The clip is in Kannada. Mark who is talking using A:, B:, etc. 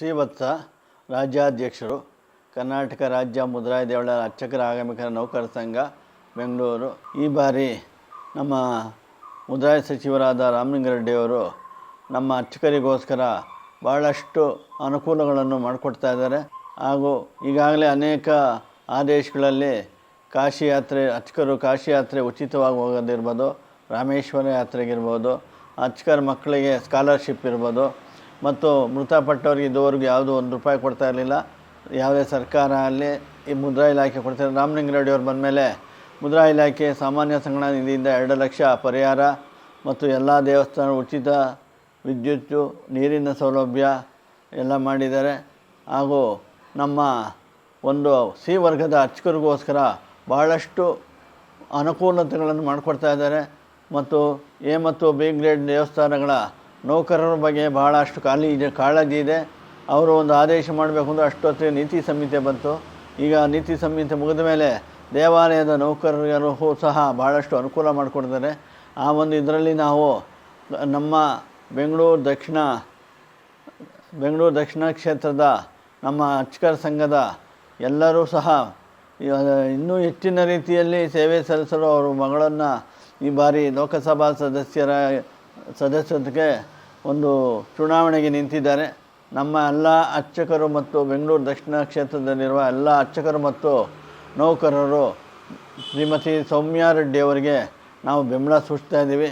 A: ಶ್ರೀವತ್ಸ ರಾಜ್ಯಾಧ್ಯಕ್ಷರು, ಕರ್ನಾಟಕ ರಾಜ್ಯ ಮುದ್ರಾಯ ದೇವಳ ಅರ್ಚಕರ ಆಗಮಿಕರ ನೌಕರ ಸಂಘ, ಬೆಂಗಳೂರು. ಈ ಬಾರಿ ನಮ್ಮ ಮುದ್ರಾಯ ಸಚಿವರಾದ ರಾಮಲಿಂಗಾರೆಡ್ಡಿಯವರು ನಮ್ಮ ಅರ್ಚಕರಿಗೋಸ್ಕರ ಭಾಳಷ್ಟು ಅನುಕೂಲಗಳನ್ನು ಮಾಡಿಕೊಡ್ತಾ ಇದ್ದಾರೆ. ಹಾಗೂ ಈಗಾಗಲೇ ಅನೇಕ ಆದೇಶಗಳಲ್ಲಿ ಕಾಶಿ ಯಾತ್ರೆ, ಅರ್ಚಕರು ಕಾಶಿ ಯಾತ್ರೆ ಉಚಿತವಾಗಿ ಹೋಗೋದಿರ್ಬೋದು, ರಾಮೇಶ್ವರ ಯಾತ್ರೆಗಿರ್ಬೋದು ಅರ್ಚಕರ ಮಕ್ಕಳಿಗೆ ಸ್ಕಾಲರ್ಶಿಪ್ ಇರ್ಬೋದು ಮತ್ತು ಮೃತಪಟ್ಟವರಿಗೆ ಇದುವರೆಗೂ ಯಾವುದೂ ಒಂದು ರೂಪಾಯಿ ಕೊಡ್ತಾ ಇರಲಿಲ್ಲ. ಯಾವುದೇ ಸರ್ಕಾರ ಅಲ್ಲಿ ಈ ಮುದ್ರಾ ಇಲಾಖೆ ಕೊಡ್ತಾರೆ ರಾಮಲಿಂಗಾರೆಡ್ಡಿಯವ್ರು ಬಂದಮೇಲೆ ಮುದ್ರಾ ಇಲಾಖೆ ಸಾಮಾನ್ಯ ಸಂಗಣ ನಿಧಿಯಿಂದ ಎರಡು ಲಕ್ಷ ಪರಿಹಾರ ಮತ್ತು ಎಲ್ಲ ದೇವಸ್ಥಾನ ಉಚಿತ ವಿದ್ಯುತ್ತು ನೀರಿನ ಸೌಲಭ್ಯ ಎಲ್ಲ ಮಾಡಿದ್ದಾರೆ. ಹಾಗೂ ನಮ್ಮ ಒಂದು ಸಿ ವರ್ಗದ ಅರ್ಚಕರಿಗೋಸ್ಕರ ಭಾಳಷ್ಟು ಅನುಕೂಲತೆಗಳನ್ನು ಮಾಡಿಕೊಡ್ತಾ ಇದ್ದಾರೆ. ಮತ್ತು ಎ ಮತ್ತು ಬಿ ಗ್ರೇಡ್ ದೇವಸ್ಥಾನಗಳ ನೌಕರರ ಬಗ್ಗೆ ಬಹಳಷ್ಟು ಖಾಲಿ ಇದೆ, ಕಾಳಜಿ ಇದೆ. ಅವರು ಒಂದು ಆದೇಶ ಮಾಡಬೇಕು ಅಂದರೆ ಅಷ್ಟೊತ್ತಿಗೆ ನೀತಿ ಸಂಹಿತೆ ಬಂತು. ಈಗ ನೀತಿ ಸಂಹಿತೆ ಮುಗಿದ ಮೇಲೆ ದೇವಾಲಯದ ನೌಕರರಿಗೂ ಸಹ ಭಾಳಷ್ಟು ಅನುಕೂಲ ಮಾಡಿಕೊಡ್ತಾರೆ. ಆ ಒಂದು ಇದರಲ್ಲಿ ನಾವು ನಮ್ಮ ಬೆಂಗಳೂರು ದಕ್ಷಿಣ ಬೆಂಗಳೂರು ದಕ್ಷಿಣ ಕ್ಷೇತ್ರದ ನಮ್ಮ ಅರ್ಚಕರ ಸಂಘದ ಎಲ್ಲರೂ ಸಹ ಇನ್ನೂ ಹೆಚ್ಚಿನ ರೀತಿಯಲ್ಲಿ ಸೇವೆ ಸಲ್ಲಿಸಲು ಅವರು ಮಗಳನ್ನು ಈ ಬಾರಿ ಲೋಕಸಭಾ ಸದಸ್ಯರ ಸದಸ್ಯತ್ವಕ್ಕೆ ಒಂದು ಚುನಾವಣೆಗೆ ನಿಂತಿದ್ದಾರೆ. ನಮ್ಮ ಎಲ್ಲ ಅರ್ಚಕರು ಮತ್ತು ಬೆಂಗಳೂರು ದಕ್ಷಿಣ ಕ್ಷೇತ್ರದಲ್ಲಿರುವ ಎಲ್ಲ ಅರ್ಚಕರು ಮತ್ತು ನೌಕರರು ಶ್ರೀಮತಿ ಸೌಮ್ಯಾ ರೆಡ್ಡಿ ಅವರಿಗೆ ನಾವು ಬೆಂಬಲ ಸೂಚಿಸ್ತಾ ಇದ್ದೀವಿ.